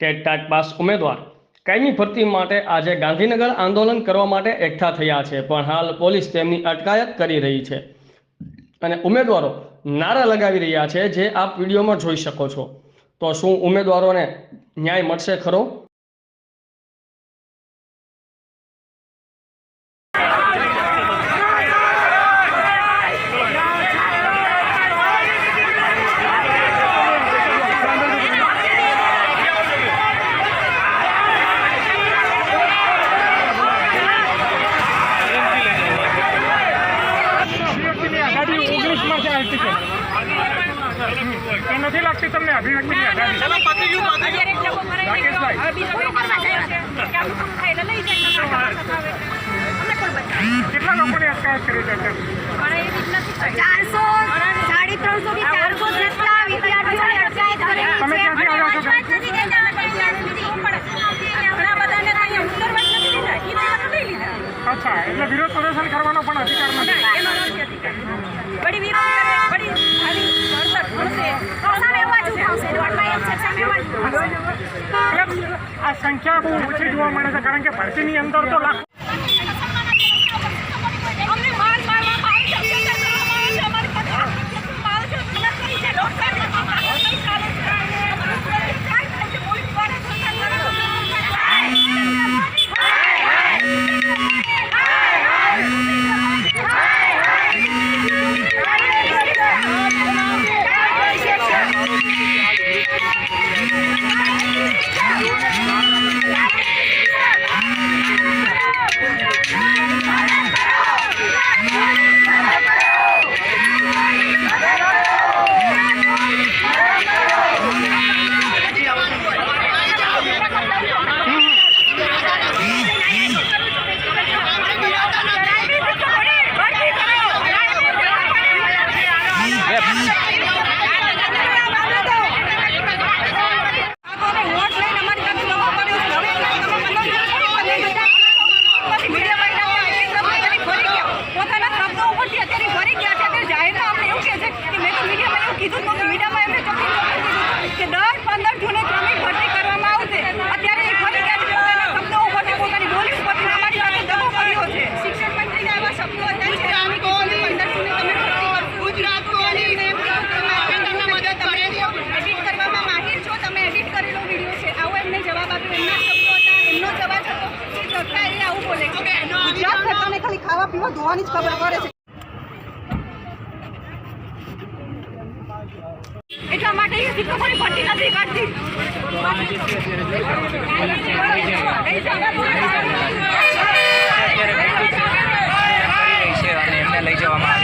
TET pass ઉમેદવાર. કાયમી ભરતી માટે આજે ગાંધીનગર આંદોલન કરવા માટે એકઠા થયા છે, પણ હાલ પોલીસ તેમની અટકાયત કરી રહી છે. અને ઉમેદવારો નારા લગાવી રહ્યા છે, જે આપ વિડીયોમાં જોઈ શકો છો. તો શું ઉમેદવારોને ન્યાય મળશે ખરો? આઝાદી ઓગણીસમાં છે આ ટિકિટ તો નથી લાગતી તમને અભિવ્યક્તિની આઝાદી કેટલા લોકોની અટકાયત કરી છે. ચારસો સાડી ત્રણસો થી ચારસો જેટલા વિદ્યાર્થીઓની અટકાયત તમે છે. અચ્છા એટલે વિરોધ પ્રદર્શન કરવાનો પણ અધિકાર નથી ના, એનો નથી અધિકાર. વળી વિરોધ કરે, વળી આવી વળતર મળશે. તો સામેવાદ ઉઠાવશે દોડમાં એમ છે સામેવાદ ઉઠાવશે. એટલે આ સંખ્યા બહુ ઓછી જોવા મળે છે. કારણ કે ભરતીની અંદર તો લાખો ખાવા પીવા ધોવાની જ ખબર પડે છે. એટલા માટે એ શિક્ષકોની ભરતી નથી કરતી. લઈ જવામાં